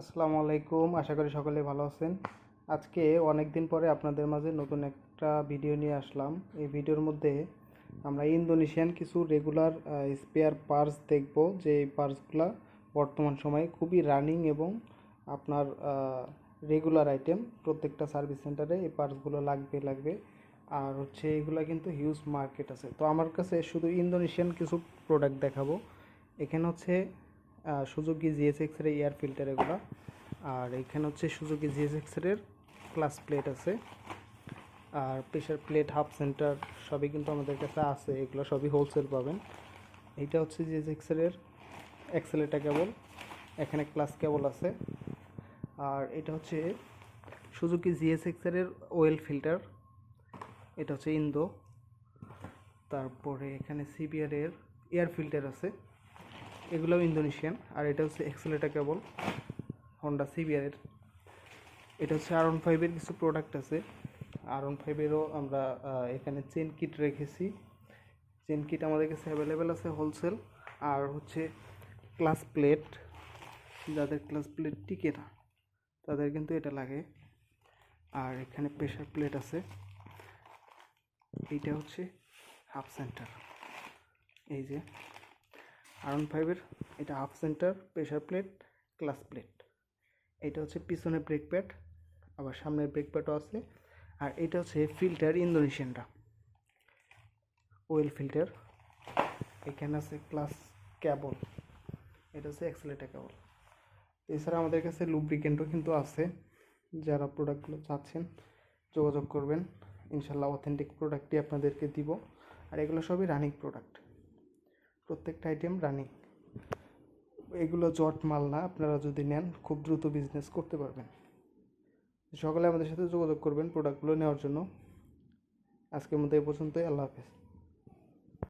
আসসালামু আলাইকুম। আশা করি সকলে ভালো আছেন। আজকে অনেক দিন পরে আপনাদের মাঝে নতুন একটা ভিডিও নিয়ে আসলাম। এই ভিডিওর মধ্যে আমরা ইন্দোনেশিয়ান কিছু রেগুলার স্পেয়ার পার্টস দেখব। যে পার্টসগুলো বর্তমান সময়ে খুবই রানিং এবং আপনার রেগুলার আইটেম প্রত্যেকটা সার্ভিস সেন্টারে এই পার্টসগুলো লাগবে লাগবে। আর হচ্ছে এগুলো কিন্তু হিউজ মার্কেট আছে। তো আমার কাছে শুধু ইন্দোনেশিয়ান কিছু প্রোডাক্ট দেখাবো। এখানে হচ্ছে সুজুকি জিএসএক্স এর এয়ার ফিল্টার এগুলো। আর এখানে হচ্ছে সুজুকি জিএসএক্স এর ক্লাস প্লেট আছে। আর প্রেশার প্লেট হাফ সেন্টার সবই কিন্তু আমাদের কাছে আছে, এগুলো সবই হোলসেল পাবেন। এইটা হচ্ছে জিএসএক্স এর অ্যাক্সেলেটার কেবল এখানে ক্লাস কেবল আছে। আর এটা হচ্ছে সুজুকি জিএসএক্স এর ওয়েল ফিল্টার এটা হচ্ছে ইন্দো তারপরে এখানে সিবিআরের এয়ার ফিল্টার আছে। এগুলোও ইন্দোনেশিয়ান, আর এটা হচ্ছে এক্সেলেটা কেবল হন্ডা সিবিআরের এটা হচ্ছে আর ফাইভের কিছু প্রোডাক্ট আছে। আর ফাইভেরও আমরা এখানে চেন কিট রেখেছি। চেন কিট আমাদের কাছে অ্যাভেলেবেল আছে হোলসেল আর হচ্ছে ক্লাস প্লেট যাদের ক্লাস প্লেট টিকে না, তাদের কিন্তু এটা লাগে। আর এখানে প্রেশার প্লেট আছে। এইটা হচ্ছে হাফ সেন্টার এই যে আর ওয়ান ফাইভের এটা half centre pressure plate, clutch plate. এটা হচ্ছে পিছনে ব্রেক প্যাড, আবার সামনের ব্রেক প্যাডও আছে। আর এটা হচ্ছে ফিল্টার ইন্দোনেশিয়ানটা ওয়েল ফিল্টার, এখানে আছে ক্লাস ক্যাবল। এটা হচ্ছে অ্যাক্সেলেটার কেবল এছাড়া আমাদের কাছে লুব্রিকেন্টও কিন্তু আছে। যারা প্রোডাক্টগুলো চাচ্ছেন, যোগাযোগ করবেন। ইনশাল্লাহ অথেন্টিক প্রোডাক্টই আপনাদেরকে দিব। আর এগুলো সবই রানিং প্রোডাক্ট। প্রত্যেকটা আইটেম রানিং এগুলো জট মাল না, আপনারা যদি নেন, খুব দ্রুত বিজনেস করতে পারবেন। সকলে আমাদের সাথে যোগাযোগ করবেন প্রোডাক্টগুলো নেওয়ার জন্য। আজকের মধ্যে এই পর্যন্তই, আল্লাহ হাফেজ।